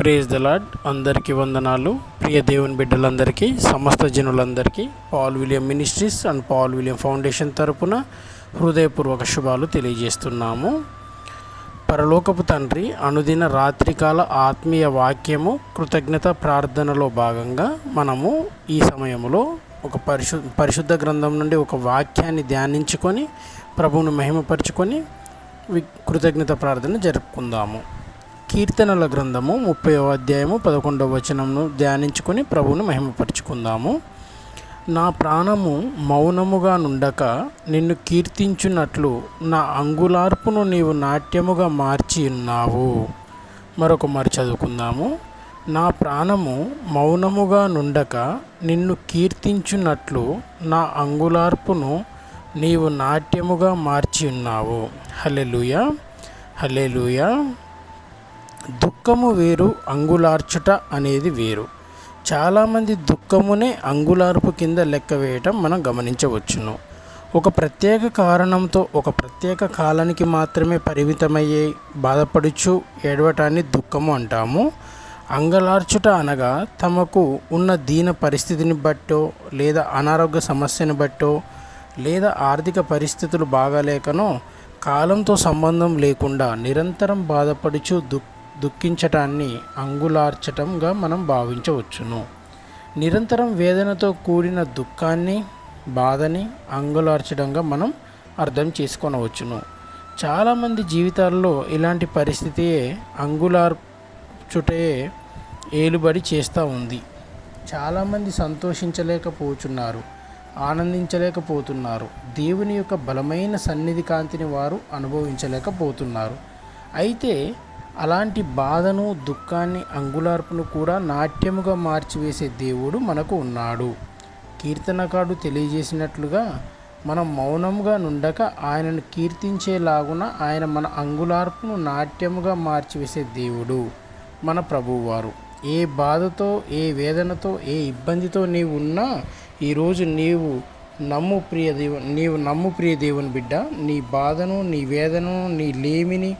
Praise the lord అందరికీ వందనాలు. ప్రియ దేవుని బిడ్డలందరికీ సమస్త జనులందరికీ Paul William ministries and Paul William foundation తరపున హృదయపూర్వక శుభాలు తెలియజేస్తున్నాము. పరలోకపు తండ్రి అనుదిన రాత్రికాల ఆత్మీయ వాక్యము కృతజ్ఞత ప్రార్థనలో భాగంగా మనము ఈ సమయంలో ఒక పరిశు పరిశుద్ధ గ్రంథం నుండి ఒక వాక్యాన్ని ధ్యానించుకొని ప్రభువును మహిమపరుచుకొని వి- కృతజ్ఞత ప్రార్థన జరుపుకుందాము. కీర్తనల గ్రంథము ముప్పై అధ్యాయము పదకొండవ వచనంను ధ్యానించుకొని ప్రభువును మహిమపరుచుకుందాము. నా ప్రాణము మౌనముగా నుండక నిన్ను కీర్తించున్నట్లు నా అంగులార్పును నీవు నాట్యముగా మార్చి ఉన్నావు. మరొక మరి చదువుకుందాము. నా ప్రాణము మౌనముగా నుండక నిన్ను కీర్తించున్నట్లు నా అంగులార్పును నీవు నాట్యముగా మార్చి ఉన్నావు. హల్లెలూయా. హల్లెలూయా. దుఃఖము వేరు అంగులార్చుట అనేది వేరు. చాలామంది దుఃఖమునే అంగులార్పు కింద లెక్క వేయటం మనం గమనించవచ్చును. ఒక ప్రత్యేక కారణంతో ఒక ప్రత్యేక కాలానికి మాత్రమే పరిమితమయ్యే బాధపడుచు ఏడవటాన్ని దుఃఖము అంటాము. అంగలార్చుట అనగా తమకు ఉన్న దీన పరిస్థితిని బట్టో లేదా అనారోగ్య సమస్యను బట్టో లేదా ఆర్థిక పరిస్థితులు బాగాలేకనో కాలంతో సంబంధం లేకుండా నిరంతరం బాధపడుచు దుఃఖ దుఃఖించటాన్ని అంగులార్చటంగా మనం భావించవచ్చును. నిరంతరం వేదనతో కూడిన దుఃఖాన్ని బాధని అంగులార్చడంగా మనం అర్థం చేసుకొనవచ్చును. చాలామంది జీవితాల్లో ఇలాంటి పరిస్థితియే అంగులార్చుటే ఏలుబడి చేస్తూ ఉంది. చాలామంది సంతోషించలేకపోతున్నారు ఆనందించలేకపోతున్నారు దేవుని యొక్క బలమైన సన్నిధి కాంతిని వారు అనుభవించలేకపోతున్నారు. అయితే అలాంటి బాధను దుఃఖాన్ని అంగులార్పును కూడా నాట్యముగా మార్చివేసే దేవుడు మనకు ఉన్నాడు. కీర్తనకాడు తెలియజేసినట్లుగా మనం మౌనంగా నుండక ఆయనను కీర్తించేలాగున ఆయన మన అంగులార్పును నాట్యముగా మార్చివేసే దేవుడు మన ప్రభువారు ఏ బాధతో ఏ వేదనతో ఏ ఇబ్బందితో నీవు ఉన్నా ఈరోజు నీవు నమ్ము ప్రియ దేవు నీవు నమ్ము ప్రియ దేవుని బిడ్డ. నీ బాధను నీ వేదనను నీ లేమిని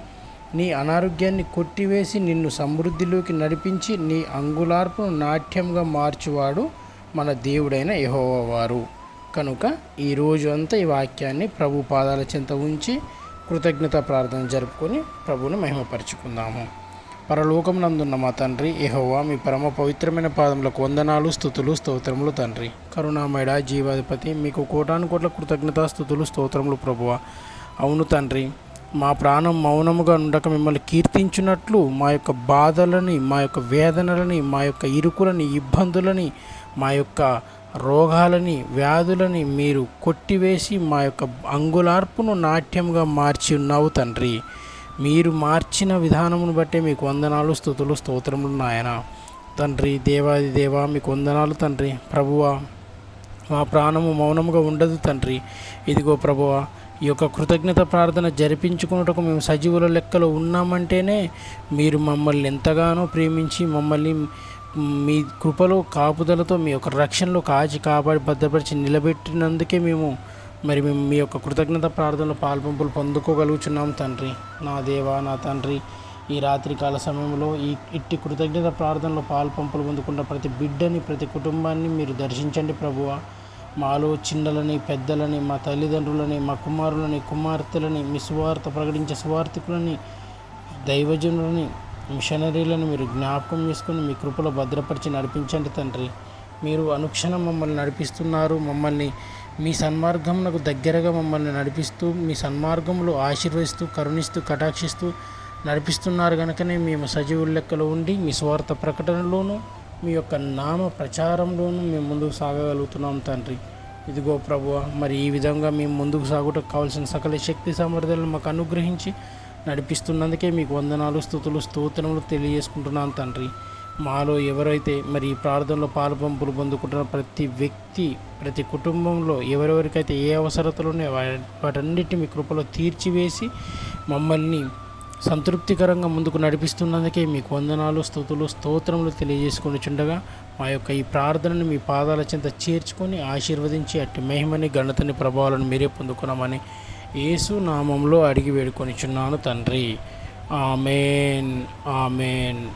నీ అనారోగ్యాన్ని కొట్టివేసి నిన్ను సమృద్ధిలోకి నడిపించి నీ అంగులార్పును నాట్యంగా మార్చువాడు మన దేవుడైన యహోవారు కనుక ఈ రోజు అంతా ఈ వాక్యాన్ని ప్రభు పాదాల చెంత ఉంచి కృతజ్ఞత ప్రార్థన జరుపుకొని ప్రభుని మహిమపరుచుకుందాము. పరలోకమునందున్న మా తండ్రి యహోవా మీ పరమ పవిత్రమైన పాదములకు వందనాలు స్థుతులు స్తోత్రములు తండ్రి. కరుణామయడ జీవాధిపతి మీకు కోటాను కోట్ల కృతజ్ఞత స్థుతులు స్తోత్రములు ప్రభువ. అవును తండ్రి మా ప్రాణం మౌనముగా ఉండక మిమ్మల్ని కీర్తించినట్లు మా యొక్క బాధలని మా యొక్క వేదనలని మా యొక్క ఇరుకులని ఇబ్బందులని మా యొక్క రోగాలని వ్యాధులని మీరు కొట్టివేసి మా యొక్క అంగులార్పును నాట్యంగా మార్చి ఉన్నావు తండ్రి. మీరు మార్చిన విధానమును బట్టే మీకు వందనాలు స్థుతులు స్తోత్రములు నాయన. తండ్రి దేవాది దేవా మీకు వందనాలు తండ్రి. ప్రభువా మా ప్రాణము మౌనముగా ఉండదు తండ్రి. ఇదిగో ప్రభువా ఈ యొక్క కృతజ్ఞత ప్రార్థన జరిపించుకున్నటకు మేము సజీవుల లెక్కలో ఉన్నామంటేనే మీరు మమ్మల్ని ఎంతగానో ప్రేమించి మమ్మల్ని మీ కృపలో కాపుదలతో మీ యొక్క రక్షణలో కాచి కాపాడి భద్రపరిచి నిలబెట్టినందుకే మేము మరి మేము మీ యొక్క కృతజ్ఞత ప్రార్థనలో పాల్పంపులు పొందుకోగలుగుచున్నాం తండ్రి. నా దేవా నా తండ్రి ఈ రాత్రికాల సమయంలో ఈ ఇట్టి కృతజ్ఞత ప్రార్థనలో పాల్పంపులు పొందుకున్న ప్రతి బిడ్డని ప్రతి కుటుంబాన్ని మీరు దర్శించండి ప్రభువా. మాలో చిన్నలని పెద్దలని మా తల్లిదండ్రులని మా కుమారులని కుమార్తెలని మీ సువార్త ప్రకటించే సువార్థికులని దైవజనులని మిషనరీలను మీరు జ్ఞాపకం చేసుకుని మీ కృపలో భద్రపరిచి నడిపించండి తండ్రి. మీరు అనుక్షణం మమ్మల్ని నడిపిస్తున్నారు. మమ్మల్ని మీ సన్మార్గంకు దగ్గరగా మమ్మల్ని నడిపిస్తూ మీ సన్మార్గంలో ఆశీర్వదిస్తూ కరుణిస్తూ కటాక్షిస్తూ నడిపిస్తున్నారు కనుకనే మేము సజీవుల లెక్కలో ఉండి మీ స్వార్థ ప్రకటనలోనూ మీ యొక్క నామ ప్రచారంలోనూ మేము ముందుకు సాగగలుగుతున్నాం తండ్రి. ఇదిగో ప్రభువ మరి ఈ విధంగా మేము ముందుకు సాగుటకు కావాల్సిన సకల శక్తి సామర్థ్యాలను మాకు అనుగ్రహించి నడిపిస్తున్నందుకే మీకు వందనాలు స్థుతులు స్తోత్రములు తెలియజేసుకుంటున్నాను తండ్రి. మాలో ఎవరైతే మరి ఈ ప్రార్థనలో పాలుపంపులు పొందుకుంటున్న ప్రతి వ్యక్తి ప్రతి కుటుంబంలో ఎవరెవరికైతే ఏ అవసరతలు ఉన్నాయో వా- వాటన్నిటిని మీ కృపలో తీర్చివేసి మమ్మల్ని సంతృప్తికరంగా ముందుకు నడిపిస్తున్నందుకే మీకు వందనాలు స్థుతులు స్తోత్రములు తెలియజేసుకుని చుండగా మా యొక్క ఈ ప్రార్థనను మీ పాదాల చింత చేర్చుకొని ఆశీర్వదించి అట్టి మహిమని ఘనతని ప్రభావాలను మీరే పొందుకున్నామని యేసు నామంలో అడిగి వేడుకొని చున్నాను తండ్రి. ఆమెన్. ఆమెన్.